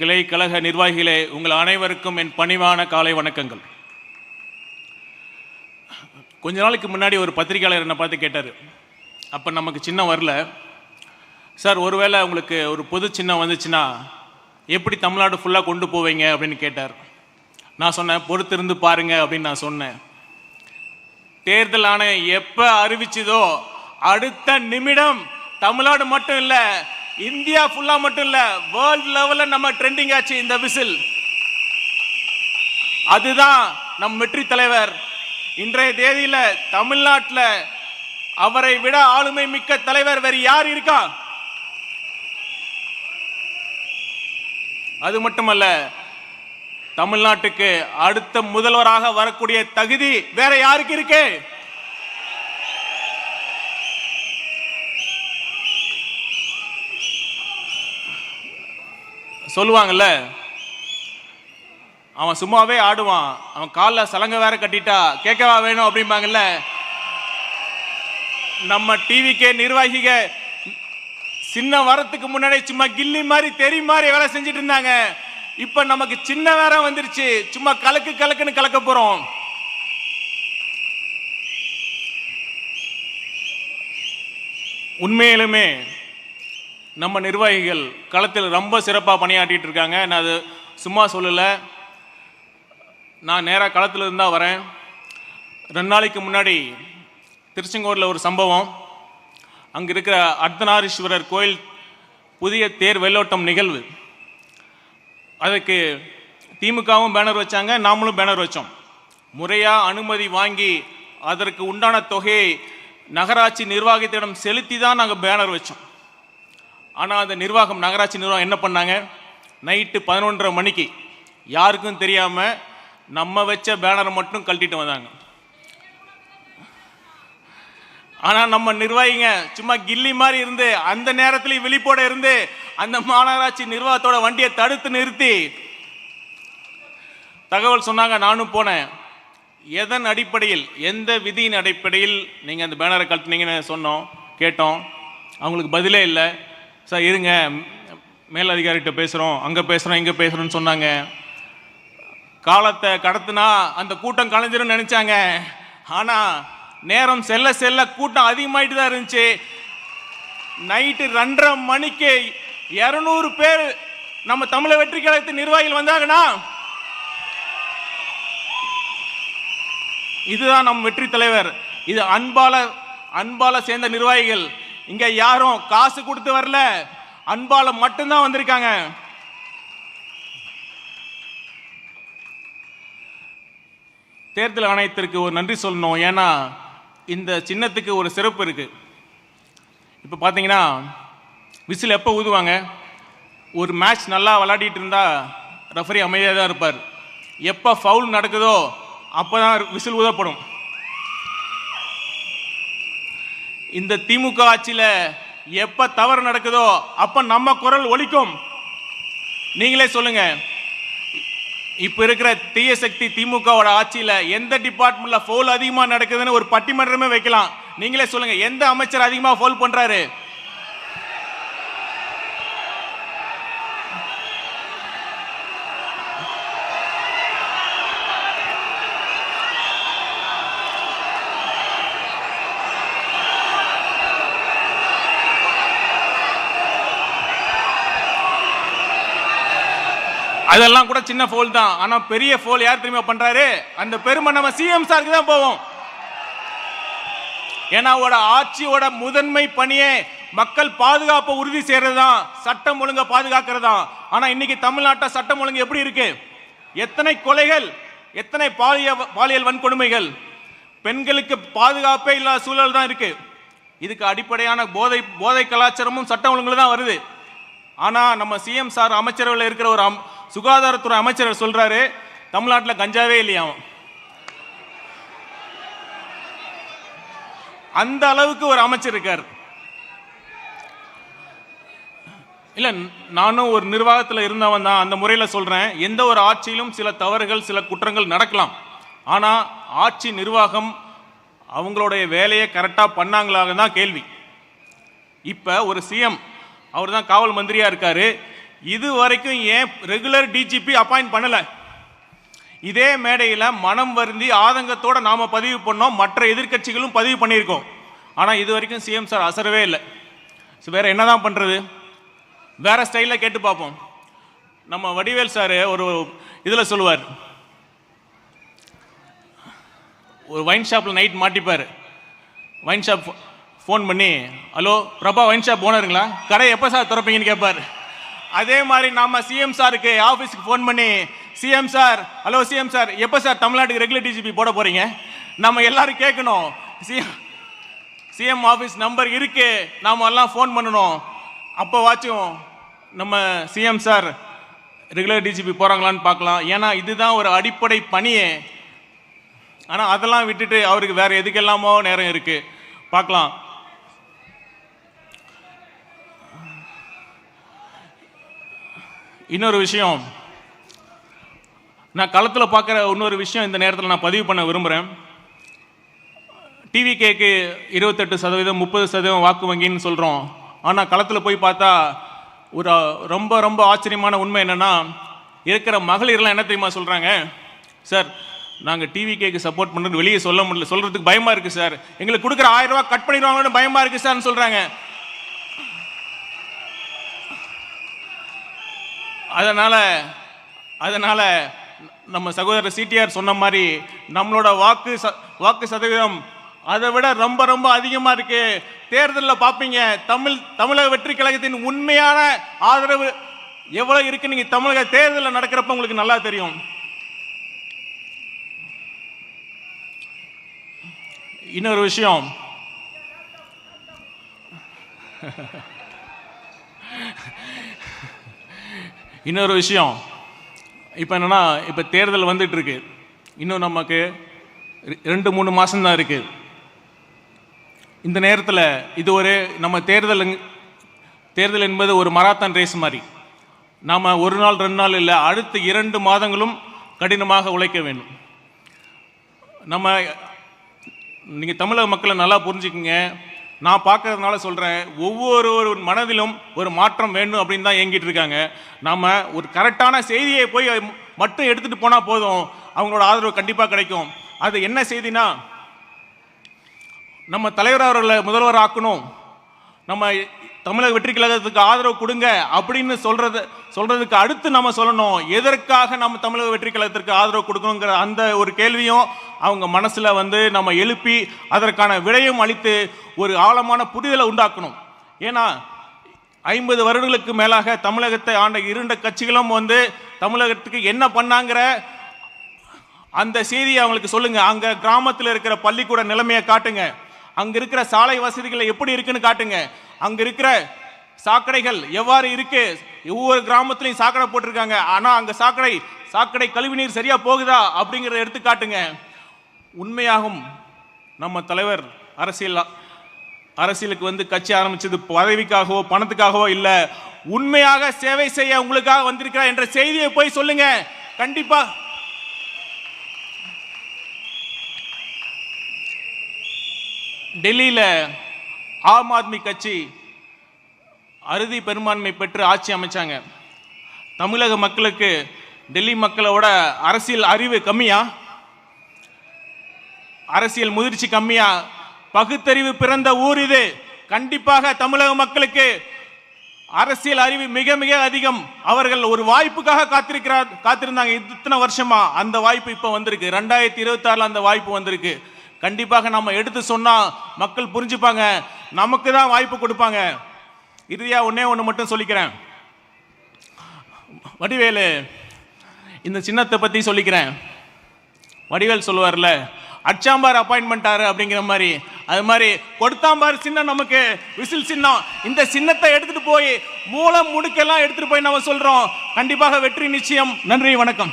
கிளை கழக நிர்வாகிகளே உங்கள் அனைவருக்கும் என் பணிவான காலை வணக்கங்கள். கொஞ்ச நாளைக்கு முன்னாடி ஒரு பத்திரிக்கையாளர் என்னை பார்த்து கேட்டார். அப்போ நமக்கு சின்னம் வரல. சார் ஒருவேளை உங்களுக்கு ஒரு பொது சின்னம் வந்துச்சுன்னா எப்படி தமிழ்நாடு ஃபுல்லாக கொண்டு போவீங்க அப்படின்னு கேட்டார். நான் சொன்னேன் பொறுத்திருந்து பாருங்க அப்படின்னு நான் சொன்னேன். தேர்தல் ஆணையம் எப்போ அறிவிச்சதோ அடுத்த நிமிடம் தமிழ்நாடு மட்டும் இல்லை இந்தியா ஃபுல்லாக மட்டும் இல்லை வேர்ல்ட் லெவலில் நம்ம ட்ரெண்டிங் ஆச்சு இந்த விசில். அதுதான் நம் வெற்றி தலைவர். இன்றைய தேதியில தமிழ்நாட்டில் அவரை விட ஆளுமை மிக்க தலைவர் வேறு யார் இருக்கா? அது மட்டுமல்ல தமிழ்நாட்டுக்கு அடுத்த முதல்வராக வரக்கூடிய தகுதி வேற யாருக்கு இருக்கு? சொல்லுவாங்கல்ல அவன் சும்மாவே ஆடுவான். அவன் காலில் சலங்க வேற கட்டிட்டா கேட்கவா வேணும் அப்படிம்பாங்கல்ல. நம்ம டிவிக்கே நிர்வாகிக சின்ன வரத்துக்கு முன்னாடி சும்மா கில்லி மாதிரி தெரி மாதிரி வேலை செஞ்சுட்டு இருந்தாங்க. இப்ப நமக்கு சின்ன வேற வந்துருச்சு. சும்மா கலக்கு கலக்குன்னு கலக்க போறோம். உண்மையிலுமே நம்ம நிர்வாகிகள் களத்தில் ரொம்ப சிறப்பாக பணியாற்றிட்டு இருக்காங்க. நான் அது சும்மா சொல்லலை. நான் நேராக களத்தில் இருந்தால் வரேன். ரெண்டு நாளைக்கு முன்னாடி திருச்செங்கோட்டில் ஒரு சம்பவம். அங்கே இருக்கிற அர்த்தநாரீஸ்வரர் கோயில் புதிய தேர் வெள்ளோட்டம் நிகழ்வு. அதுக்கு திமுகவும் பேனர் வச்சாங்க நாமளும் பேனர் வச்சோம். முறையாக அனுமதி வாங்கி அதற்கு உண்டான தொகையை நகராட்சி நிர்வாகத்திடம் செலுத்தி தான் நாங்கள் பேனர் வச்சோம். ஆனால் அந்த நிர்வாகம் நகராட்சி நிர்வாகம் என்ன பண்ணாங்க? நைட்டு பதினொன்றரை மணிக்கு யாருக்கும் தெரியாமல் நம்ம வச்ச பேனரை மட்டும் கழட்டிட்டு வந்தாங்க. ஆனால் நம்ம நிர்வாகிங்க சும்மா கில்லி மாதிரி இருந்து அந்த நேரத்துலையும் விழிப்போட இருந்து அந்த மாநகராட்சி நிர்வாகத்தோட வண்டியை தடுத்து நிறுத்தி தகவல் சொன்னாங்க நானும் போனேன். எதன் அடிப்படையில் எந்த விதியின் அடிப்படையில் நீங்கள் அந்த பேனரை கழட்டினீங்கன்னு சொன்னோம் கேட்டோம். அவங்களுக்கு பதிலே இல்லை. சார் இருங்க. மேலதிகாரிகிட்ட பேசுகிறோம் அங்கே பேசுகிறோம் இங்கே பேசுகிறோன்னு சொன்னாங்க. காலத்தை கடத்துனா அந்த கூட்டம் கலைஞ்சிரும் நினச்சாங்க. ஆனால் நேரம் செல்ல செல்ல கூட்டம் அதிகமாயிட்டு தான் இருந்துச்சு. நைட்டு ரெண்டரை மணிக்கு இரநூறு பேர் நம்ம தமிழக வெற்றி கழகத்து நிர்வாகிகள் வந்தாங்கன்னா இதுதான் நம் வெற்றி தலைவர். இது அன்பால அன்பால சேர்ந்த நிர்வாகிகள். இங்க யாரும் காசு கொடுத்து வரல. அன்பால மட்டும்தான் வந்திருக்காங்க. தேர்தல் ஆணையத்திற்கு ஒரு நன்றி சொல்லணும். ஏன்னா இந்த சின்னத்துக்கு ஒரு சிறப்பு இருக்கு. இப்போ பார்த்தீங்கன்னா விசில் எப்போ ஊதுவாங்க? ஒரு மேட்ச் நல்லா விளையாடிட்டு இருந்தா ரெஃபரி அமைதியாக தான் இருப்பார். எப்போ ஃபவுல் நடக்குதோ அப்போ தான் விசில் ஊதப்படும். இந்த திமுக ஆட்சியில் எப்போ தவறு நடக்குதோ அப்போ நம்ம குரல் ஒழிக்கும் நீங்களே சொல்லுங்க. இப்போ இருக்கிற தீய சக்தி திமுகவோட ஆட்சியில் எந்த டிபார்ட்மெண்ட்ல ஃபோல் அதிகமாக நடக்குதுன்னு ஒரு பட்டிமன்றமே வைக்கலாம். நீங்களே சொல்லுங்க எந்த அமைச்சர் அதிகமாக ஃபோல் பண்றாரு? அதெல்லாம் கூட சின்ன ஃபோல் தான். ஆனா பெரிய ஃபோல் யார் தெரியுமா பண்றாரு? அந்த பெருமை நம்ம சிஎம் சாருக்கு தான் போவோம். ஏன்னா அவரோட ஆட்சியோட முதன்மை பணியே மக்கள் பாதுகாப்பை உறுதி செய்யறது தான் சட்டம் ஒழுங்கை பாதுகாக்கிறது தான் ஆனா இன்னைக்கு தமிழ்நாட்டை சட்டம் ஒழுங்கு எப்படி இருக்கு? எத்தனை கொலைகள் எத்தனை பாலிய பாலியல் வன்கொடுமைகள். பெண்களுக்கு பாதுகாப்பே இல்லாத சூழல் தான் இருக்கு. இதுக்கு அடிப்படையான போதை போதை கலாச்சாரமும் சட்டம் ஒழுங்குல தான் வருது. ஆனால் நம்ம சிஎம் சார் அமைச்சரவையில் இருக்கிற ஒரு சுகாதாரத்துறை அமைச்சர் சொல்றாரு தமிழ்நாட்டில் கஞ்சாவே இல்லையாம் அந்த அளவுக்கு ஒரு அமைச்சர் இருக்கார். இல்ல நானும் ஒரு நிர்வாகத்தில் இருந்தவன் தான் அந்த முறையில் சொல்றேன் எந்த ஒரு ஆட்சியிலும் சில தவறுகள் சில குற்றங்கள் நடக்கலாம். ஆனா ஆட்சி நிர்வாகம் அவங்களுடைய வேலையை கரெக்டாக பண்ணாங்களாக தான் கேள்வி. இப்போ ஒரு சிஎம் அவர் தான் காவல் மந்திரியா இருக்காரு. இது வரைக்கும் ஏன் ரெகுலர் டிஜிபி அப்பாயிண்ட் பண்ணலை? இதே மேடையில் மனம் வருந்தி ஆதங்கத்தோடு நாம் பதிவு பண்ணோம் மற்ற எதிர்க்கட்சிகளும் பதிவு பண்ணியிருக்கோம். ஆனால் இது வரைக்கும் சிஎம் சார் அசரவே இல்லை. ஸோ வேறு என்ன தான் பண்ணுறது வேறு ஸ்டைலில் கேட்டு பார்ப்போம். நம்ம வடிவேல் சார் ஒரு இதில் சொல்லுவார். ஒரு வைன் ஷாப்பில் நைட் மாட்டிப்பார். வைன் ஷாப் ஃபோன் பண்ணி ஹலோ பிரபா வைன் ஷாப் ஓனருங்களா கடை எப்போ சார் திறப்பீங்கன்னு கேட்பார் அதே மாதிரி நாம சிஎம் சாருக்கு ஆஃபீஸ்க்கு ஃபோன் பண்ணி CM sir hello CM sir எப்போ சார் தமிழ்நாட்டுக்கு ரெகுலர் டிஜிபி போட போகிறீங்க நம்ம எல்லாரும் கேட்கணும் சிஎம் சிஎம் ஆஃபீஸ் நம்பர் இருக்கு. நாம் எல்லாம் ஃபோன் பண்ணணும். அப்போ வாச்சும் நம்ம சிஎம் சார் ரெகுலர் டிஜிபி போகிறாங்களான்னு பார்க்கலாம். ஏன்னா இதுதான் ஒரு அடிப்படை பணியே. ஆனால் அதெல்லாம் விட்டுட்டு அவருக்கு வேறு எதுக்கெல்லாமோ நேரம் இருக்குது பார்க்கலாம். இன்னொரு விஷயம். நான் களத்தில் பார்க்குற இன்னொரு விஷயம் இந்த நேரத்தில் நான் பதிவு பண்ண விரும்புகிறேன் டிவி கேக்கு இருபத்தெட்டு சதவீதம் முப்பது சதவீதம் வாக்கு வங்கின்னு சொல்கிறோம் ஆனால் களத்தில் போய் பார்த்தா ஒரு ரொம்ப ரொம்ப ஆச்சரியமான உண்மை என்னென்னா இருக்கிற மகளிர்லாம் என்ன தெரியுமா சொல்கிறாங்க சார் நாங்கள் டிவி கேக்கு சப்போர்ட் பண்ணுறது வெளியே சொல்ல முடியல. சொல்கிறதுக்கு பயமாக இருக்குது சார். எங்களுக்கு கொடுக்குற ஆயிரம் ரூபா கட் பண்ணிடுவாங்களோன்னு பயமாக இருக்குது சார்னு சொல்கிறாங்க அதனால் அதனால் நம்ம சகோதரர் சிடிஆர் சொன்ன மாதிரி நம்மளோட வாக்கு ச வாக்கு சதவீதம் அதை விட ரொம்ப ரொம்ப அதிகமாக இருக்கு. தேர்தலில் பார்ப்பீங்க தமிழ் தமிழக வெற்றி கழகத்தின் உண்மையான ஆதரவு எவ்வளோ இருக்கு நீங்கள் தமிழக தேர்தலில் நடக்கிறப்ப உங்களுக்கு நல்லா தெரியும். இன்னொரு விஷயம். இன்னொரு விஷயம். இப்போ என்னன்னா இப்போ தேர்தல் வந்துட்டுருக்கு. இன்னும் நமக்கு ரெ- ரெண்டு மூணு மாதம்தான் இருக்குது இந்த நேரத்தில் இது ஒரு நம்ம தேர்தல் தேர்தல் என்பது ஒரு மராத்தான் ரேஸ் மாதிரி. நாம் ஒரு நாள் ரெண்டு நாள் இல்லை அடுத்த இரண்டு மாதங்களும் கடினமாக உழைக்க வேண்டும். நம்ம நீங்கள் தமிழக மக்களை நல்லா புரிஞ்சுக்குங்க. நான் பார்க்கறதுனால சொல்கிறேன் ஒவ்வொரு மனதிலும் ஒரு மாற்றம் வேண்டும் அப்படின்னு தான் ஏங்கிட்டு இருக்காங்க. நம்ம ஒரு கரெக்டான செய்தியை போய் மட்டும் எடுத்துகிட்டு போனால் போதும். அவங்களோட ஆதரவு கண்டிப்பாக கிடைக்கும். அது என்ன செய்தினா நம்ம தலைவர் அவர்களை முதல்வர் ஆக்கணும். நம்ம தமிழக வெற்றி கழகத்துக்கு ஆதரவு கொடுங்க அப்படின்னு சொல்றது சொல்றதுக்கு அடுத்து நம்ம சொல்லணும். எதற்காக நம்ம தமிழக வெற்றி கழகத்திற்கு ஆதரவு கொடுக்கணுங்கிற அந்த ஒரு கேள்வியும் அவங்க மனசில் வந்து நம்ம எழுப்பி அதற்கான விடையும் அளித்து ஒரு ஆழமான புரிதலை உண்டாக்கணும். ஏன்னா ஐம்பது வருடங்களுக்கு மேலாக தமிழகத்தை ஆண்ட இருண்ட கட்சிகளும் வந்து தமிழகத்துக்கு என்ன பண்ணாங்கிற அந்த செய்தியை அவங்களுக்கு சொல்லுங்கள் அங்கே கிராமத்தில் இருக்கிற பள்ளிக்கூட நிலைமையை காட்டுங்க. அங்கே இருக்கிற சாலை வசதிகள் எப்படி இருக்குன்னு காட்டுங்க. அங்கே இருக்கிற சாக்கடைகள் எவ்வாறு இருக்கு? ஒவ்வொரு கிராமத்திலையும் சாக்கடை போட்டிருக்காங்க. ஆனால் அங்கே சாக்கடை சாக்கடை கழிவுநீர் சரியாக போகுதா அப்படிங்கிறத எடுத்து காட்டுங்க. உண்மையாகும் நம்ம தலைவர் அரசியல் அரசியலுக்கு வந்து கட்சி ஆரம்பித்தது பதவிக்காகவோ பணத்துக்காகவோ இல்லை. உண்மையாக சேவை செய்ய உங்களுக்காக வந்திருக்கிறார் என்ற செய்தியை போய் சொல்லுங்க. கண்டிப்பா. டெல்லியில் ஆம் ஆத்மி கட்சி அறுதி பெரும்பான்மை பெற்று ஆட்சி அமைச்சாங்க. தமிழக மக்களுக்கு டெல்லி மக்களோட அரசியல் அறிவு கம்மியா? அரசியல் முதிர்ச்சி கம்மியா? பகுத்தறிவு பிறந்த ஊர் இது. கண்டிப்பாக தமிழக மக்களுக்கு அரசியல் அறிவு மிக மிக அதிகம். அவர்கள் ஒரு வாய்ப்புக்காக காத்திருக்கிறார் காத்திருந்தாங்க. இத்தனை வருஷமா அந்த வாய்ப்பு இப்போ வந்திருக்கு. ரெண்டாயிரத்தி இருபத்தி அந்த வாய்ப்பு வந்திருக்கு. கண்டிப்பாக நம்ம எடுத்து சொன்னால் மக்கள் புரிஞ்சுப்பாங்க. நமக்கு தான் வாய்ப்பு கொடுப்பாங்க. இறுதியாக ஒன்றே ஒன்று மட்டும் சொல்லிக்கிறேன். வடிவேலு இந்த சின்னத்தை பற்றி சொல்லிக்கிறேன். வடிவேல் சொல்லுவார்ல அச்சாம்பார் அப்பாயின்மெண்டாரு அப்படிங்கிற மாதிரி. அது மாதிரி கொடுத்தாம்பார் சின்னம் நமக்கு விசில் சின்னம். இந்த சின்னத்தை எடுத்துட்டு போய் மூலம் முடுக்கெல்லாம் எடுத்துட்டு போய் நம்ம சொல்றோம். கண்டிப்பாக வெற்றி நிச்சயம். நன்றி வணக்கம்.